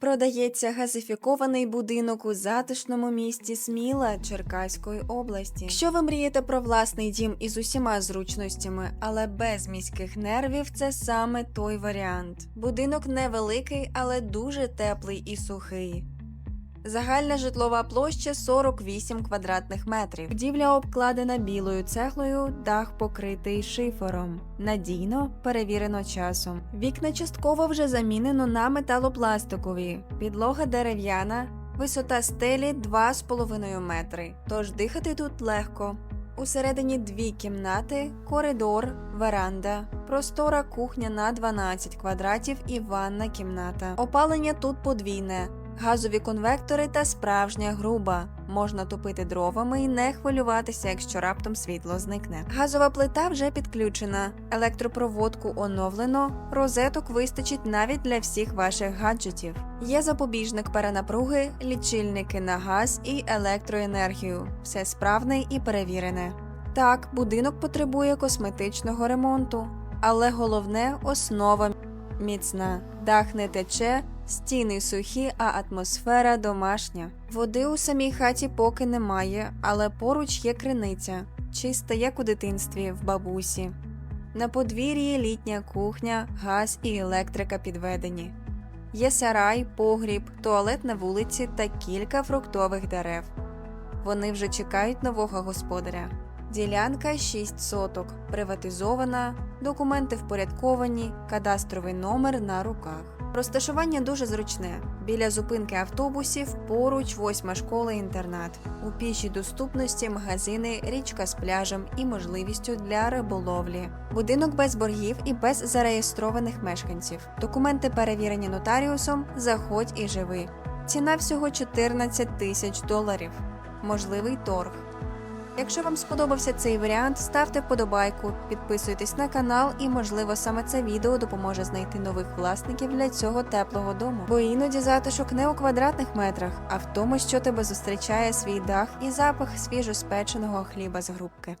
Продається газифікований будинок у затишному місті Сміла Черкаської області. Якщо ви мрієте про власний дім із усіма зручностями, але без міських нервів, це саме той варіант. Будинок невеликий, але дуже теплий і сухий. Загальна житлова площа 48 квадратних метрів. Будівля обкладена білою цеглою, дах покритий шифером. Надійно перевірено часом. Вікна частково вже замінено на металопластикові. Підлога дерев'яна, висота стелі 2,5 метри. Тож дихати тут легко. Усередині дві кімнати, коридор, веранда, простора кухня на 12 квадратів і ванна кімната. Опалення тут подвійне. Газові конвектори та справжня груба. Можна топити дровами і не хвилюватися, якщо раптом світло зникне. Газова плита вже підключена, електропроводку оновлено, розеток вистачить навіть для всіх ваших гаджетів. Є запобіжник перенапруги, лічильники на газ і електроенергію. Все справне і перевірене. Так, будинок потребує косметичного ремонту, але головне основа міцна. Дах не тече, стіни сухі, а атмосфера домашня. Води у самій хаті поки немає, але поруч є криниця, чиста як у дитинстві в бабусі. На подвір'ї літня кухня, газ і електрика підведені. Є сарай, погріб, туалет на вулиці та кілька фруктових дерев. Вони вже чекають нового господаря. Ділянка 6 соток, приватизована, документи впорядковані, кадастровий номер на руках. Розташування дуже зручне. Біля зупинки автобусів поруч восьма школа інтернат. У пішій доступності магазини, річка з пляжем і можливістю для риболовлі. Будинок без боргів і без зареєстрованих мешканців. Документи перевірені нотаріусом. Заходь і живи. Ціна всього 14 тисяч доларів. Можливий торг. Якщо вам сподобався цей варіант, ставте вподобайку, підписуйтесь на канал і, можливо, саме це відео допоможе знайти нових власників для цього теплого дому. Бо іноді затишок не у квадратних метрах, а в тому, що тебе зустрічає свій дах і запах свіжоспеченого хліба з грубки.